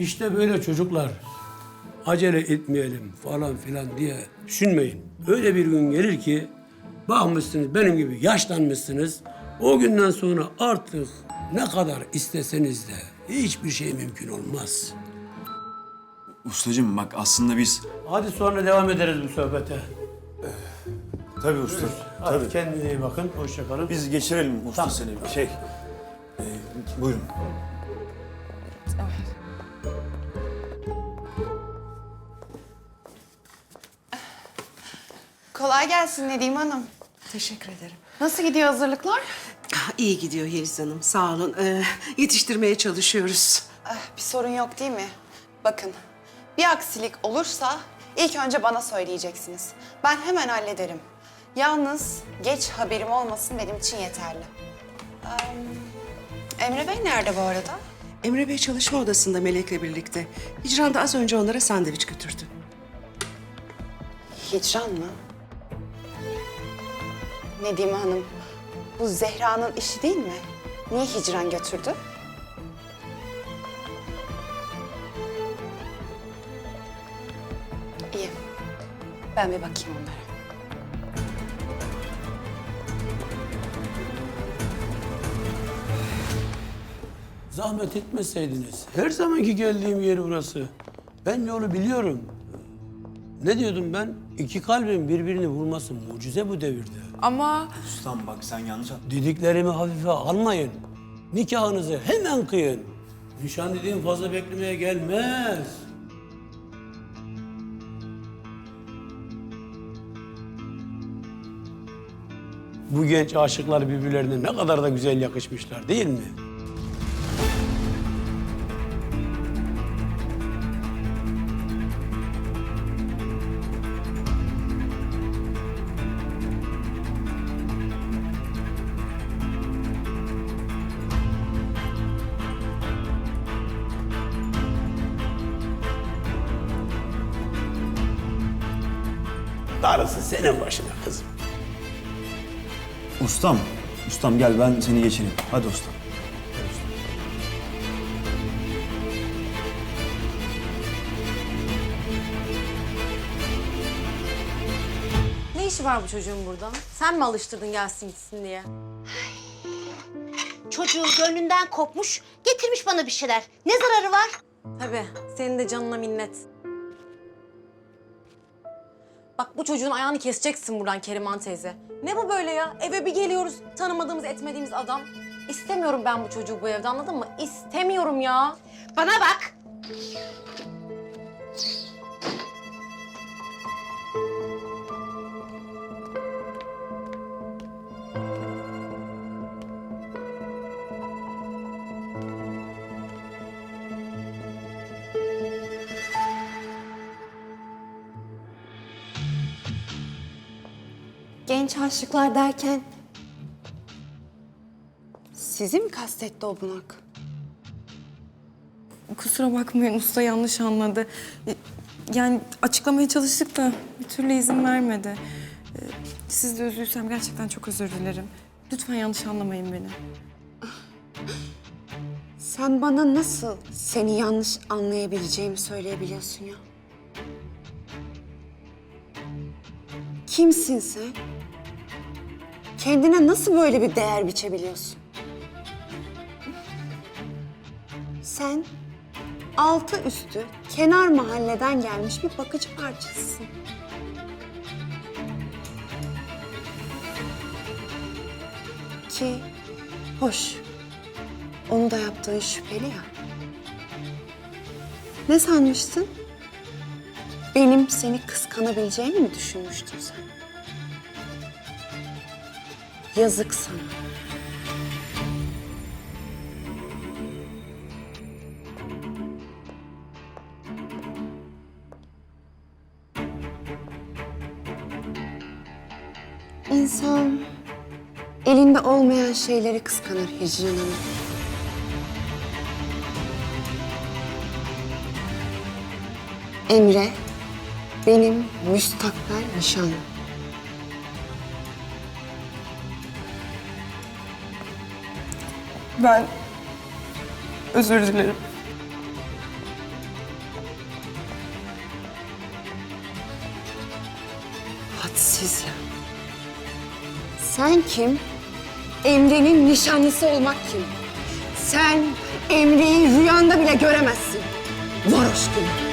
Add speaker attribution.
Speaker 1: İşte böyle çocuklar. Acele etmeyelim falan filan diye düşünmeyin. Öyle bir gün gelir ki bakmışsınız benim gibi yaşlanmışsınız. O günden sonra artık ne kadar isteseniz de hiçbir şey mümkün olmaz.
Speaker 2: Ustacığım bak aslında biz...
Speaker 1: Hadi sonra devam ederiz bu sohbete.
Speaker 2: Tabii usta.
Speaker 1: Hadi kendinize iyi bakın. Hoşça kalın.
Speaker 2: Biz geçirelim usta
Speaker 1: Tamam.
Speaker 2: seni. Şey... e, buyurun.
Speaker 3: Kolay gelsin Nedim Hanım.
Speaker 4: Teşekkür ederim.
Speaker 3: Nasıl gidiyor hazırlıklar?
Speaker 4: Ah, İyi gidiyor Yeliz Hanım. Sağ olun. Ee, yetiştirmeye çalışıyoruz.
Speaker 3: Ah, bir sorun yok değil mi? Bakın, bir aksilik olursa ilk önce bana söyleyeceksiniz. Ben hemen hallederim. Yalnız geç haberim olmasın benim için yeterli. Ee, Emre Bey nerede bu arada?
Speaker 4: Emre Bey çalışma odasında Melek'le birlikte. Hicran da az önce onlara sandviç götürdü.
Speaker 3: Hicran mı? Nedim Hanım, bu Zehra'nın işi değil mi? Niye hicran götürdü? İyi. Ben bir bakayım onlara.
Speaker 1: Zahmet etmeseydiniz. Her zamanki geldiğim yer burası. Ben yolu biliyorum. Ne diyordum ben? İki kalbin birbirini vurması mucize bu devirde.
Speaker 5: Ama
Speaker 2: Ustam bak sen yanlış anladın.
Speaker 1: Dediklerimi hafife almayın. Nikahınızı hemen kıyın. Nişan dediğim fazla beklemeye gelmez. Bu genç aşıklar birbirlerine ne kadar da güzel yakışmışlar değil mi? Darısı senin başına kızım.
Speaker 2: Ustam, ustam gel ben seni geçireyim. Hadi ustam.
Speaker 6: Ne işi var bu çocuğun burada? Sen mi alıştırdın gelsin gitsin diye?
Speaker 7: Çocuğun gönlünden kopmuş, getirmiş bana bir şeyler. Ne zararı var?
Speaker 6: Tabii, senin de canına minnet. Bak bu çocuğun ayağını keseceksin buradan Keriman teyze. Ne bu böyle ya? Eve bir geliyoruz, tanımadığımız, etmediğimiz adam. İstemiyorum ben bu çocuğu bu evde anladın mı? İstemiyorum ya.
Speaker 7: Bana bak.
Speaker 3: Genç aşıklar derken... Sizi mi kastetti o bunak?
Speaker 5: kusura bakmayın usta yanlış anladı. Yani açıklamaya çalıştık da bir türlü izin vermedi. Ee, Siz de üzüysem gerçekten çok özür dilerim. Lütfen yanlış anlamayın beni.
Speaker 3: Sen bana nasıl seni yanlış anlayabileceğimi söyleyebiliyorsun ya? Kimsin sen? Kendine nasıl böyle bir değer biçebiliyorsun? Sen altı üstü kenar mahalleden gelmiş bir bakıcı parçasısın. Ki hoş. Onu da yaptığın şüpheli ya. Ne sanmıştın? Benim seni kıskanabileceğimi mi düşünmüştün sen? Yazık sana. İnsan elinde olmayan şeyleri kıskanır Hicran Hanım. Emre benim müstakbel nişanlım.
Speaker 5: Ben özür dilerim.
Speaker 8: Hadsiz ya.
Speaker 3: Sen kim? Emre'nin nişanlısı olmak kim? Sen Emre'yi rüyanda bile göremezsin. Varoş gibi.